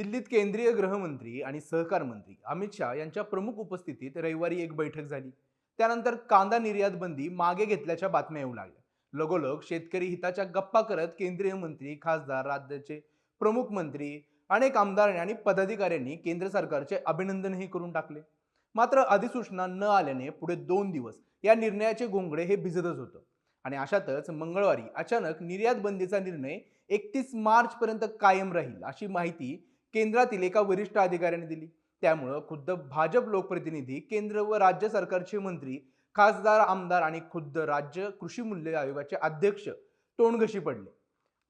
दिल्लीत केंद्रीय गृहमंत्री आणि सहकार मंत्री अमित शहा यांच्या प्रमुख उपस्थितीत रविवारी एक बैठक झाली. त्यानंतर कांदा निर्यात बंदी मागे घेतल्याच्या बातम्या येऊ लागल्या. लगोलग शेतकरी हिताच्या गप्पा करत केंद्रीय मंत्री खासदार राज्याचे प्रमुख मंत्री अनेक आमदार आणि पदाधिकाऱ्यांनी केंद्र सरकारचे अभिनंदनही करून टाकले. मात्र अधिसूचना न आल्याने पुढे दोन दिवस या निर्णयाचे घोंगडे हे भिजतच होतं. आणि अशातच मंगळवारी अचानक निर्यात बंदीचा निर्णय एकतीस मार्च पर्यंत कायम राहील अशी माहिती केंद्रातील एका वरिष्ठ अधिकाऱ्याने दिली. त्यामुळं खुद्द भाजप लोकप्रतिनिधी केंद्र व राज्य सरकारचे मंत्री खासदार आमदार आणि खुद्द राज्य कृषी मूल्य आयोगाचे अध्यक्ष तोंडघशी पडले.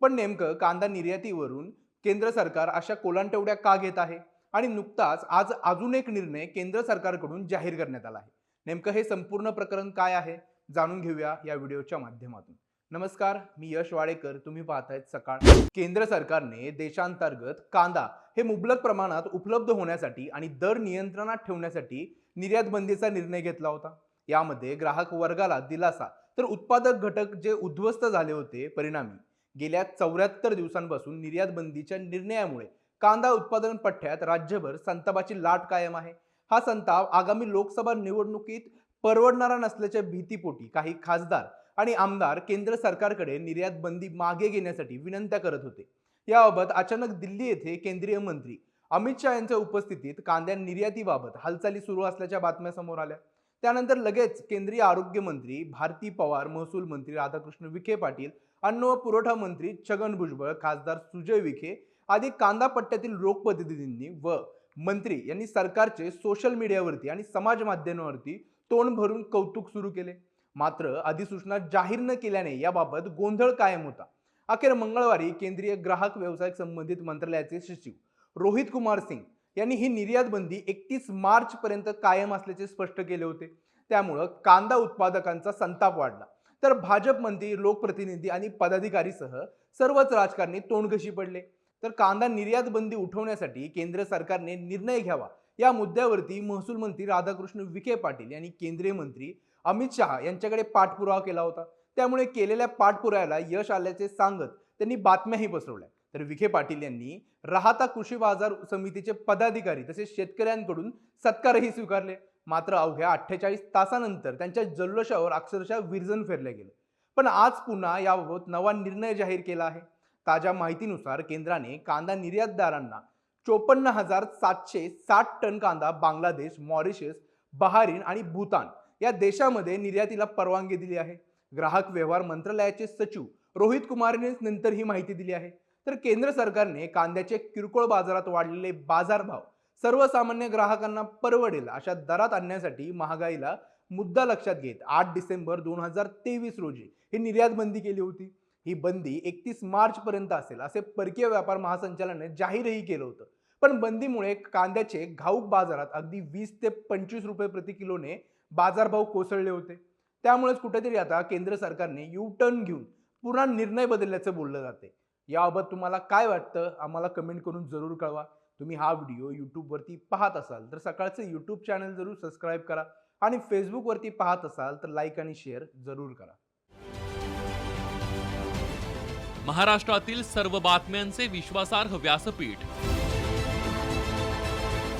पण नेमकं कांदा निर्यातीवरून केंद्र सरकार अशा कोलांटवड्या का घेत आहे? आणि नुकताच आज अजून एक निर्णय केंद्र सरकारकडून जाहीर करण्यात आला आहे. नेमकं हे संपूर्ण प्रकरण काय आहे? जाणून घेऊया या व्हिडिओच्या माध्यमातून. नमस्कार मी यश वाडेकर. तुम्ही पाहतायत सकाळ. केंद्र सरकारने देशांतर्गत कांदा हे मुबलक प्रमाणात उपलब्ध होण्यासाठी आणि दर नियंत्रणात ठेवण्यासाठी निर्यात बंदीचा निर्णय घेतला होता. यामध्ये ग्राहक वर्गाला दिलासा तर उत्पादक घटक जे उद्ध्वस्त झाले होते परिणामी गेल्या चौऱ्याहत्तर दिवसांपासून निर्यात बंदीच्या निर्णयामुळे कांदा उत्पादन पठ्ठ्यात राज्यभर संतापाची लाट कायम आहे. हा संताप आगामी लोकसभा निवडणुकीत परवडणारा नसल्याच्या भीतीपोटी काही खासदार आणि आमदार केंद्र सरकारकडे निर्यात बंदी मागे घेण्यासाठी विनंत्या करत होते. याबाबत अचानक दिल्ली येथे केंद्रीय मंत्री अमित शहा यांच्या उपस्थितीत कांद्या निर्यातीबाबत हालचाली सुरू असल्याच्या बातम्या समोर आल्या. त्यानंतर लगेच केंद्रीय आरोग्य मंत्री भारती पवार महसूल मंत्री राधाकृष्ण विखे पाटील अन्न व पुरवठा मंत्री छगन भुजबळ खासदार सुजय विखे आदी कांदा पट्ट्यातील लोकप्रतिनिधींनी व मंत्री यांनी सरकारचे सोशल मीडियावरती आणि समाज माध्यमावरती तोंड भरून कौतुक सुरू केले. मात्र अधिसूचना जाहीर न केल्याने याबाबत गोंधळ कायम होता. अखेर मंगळवारी केंद्रीय ग्राहक व्यवसाय संबंधित मंत्रालयाचे सचिव रोहित कुमार सिंग यांनी ही निर्यात बंदी एकतीस मार्च पर्यंत कायम असल्याचे स्पष्ट केले होते. त्यामुळं कांदा उत्पादकांचा संताप वाढला. तर भाजप मंत्री लोकप्रतिनिधी आणि पदाधिकारीसह सर्वच राजकारणी तोंडघशी पडले. तर कांदा निर्यात बंदी उठवण्यासाठी केंद्र सरकारने निर्णय घ्यावा या मुद्द्यावरती महसूल मंत्री राधाकृष्ण विखे पाटील यांनी केंद्रीय मंत्री अमित शहा यांच्याकडे पाठपुरावा केला होता. त्यामुळे केलेल्या पाठपुराव्याला यश आल्याचे सांगत त्यांनी बातम्याही पसरवल्या. तर विखे पाटील यांनी राहता कृषी बाजार समितीचे पदाधिकारी तसेच शेतकऱ्यांकडून सत्कारही स्वीकारले. मात्र अवघ्या अठ्ठेचाळीस तासानंतर त्यांच्या जल्लोषावर अक्षरशः विरजन फेरले गेले. पण आज पुन्हा याबाबत नवा निर्णय जाहीर केला आहे. ताज्या माहितीनुसार केंद्राने कांदा निर्यातदारांना चोपन्न हजार सातशे साठ टन कांदा बांगलादेश मॉरिशस बहारीन आणि भूतान या देशामध्ये निर्यातीला परवानगी दिली आहे. ग्राहक व्यवहार मंत्रालयाचे सचिव रोहित कुमारने नंतर ही माहिती दिली आहे. तर केंद्र सरकारने कांद्याचे किरकोळ बाजारात वाढलेले बाजारभाव सर्वसामान्य ग्राहकांना परवडेल अशा दरात आणण्यासाठी महागाईला मुद्दा लक्षात घेत आठ डिसेंबर दोन हजार तेवीस रोजी ही निर्यात बंदी केली होती. ही बंदी एकतीस मार्च पर्यंत असेल असे परकीय व्यापार महासंचालनाने जाहीरही केलं होतं. पण बंदीमुळे कांद्याचे घाऊक बाजारात अगदी वीस ते पंचवीस रुपये प्रति किलोने बाजारभाव कोसळले होते. त्यामुळेच कुठेतरी आता केंद्र सरकारने यू टर्न घेऊन पुन्हा निर्णय बदलल्याचं बोललं जाते. याबाबत तुम्हाला काय वाटतं? आम्हाला कमेंट करून जरूर कळवा. तुम्ही हा व्हिडिओ यूट्यूबवरती पाहत असाल तर सकाळचं यूट्यूब चॅनल जरूर सबस्क्राईब करा आणि फेसबुकवरती पाहत असाल तर लाईक आणि शेअर जरूर करा. महाराष्ट्रातील सर्व बातम्यांचे विश्वासार्ह व्यासपीठ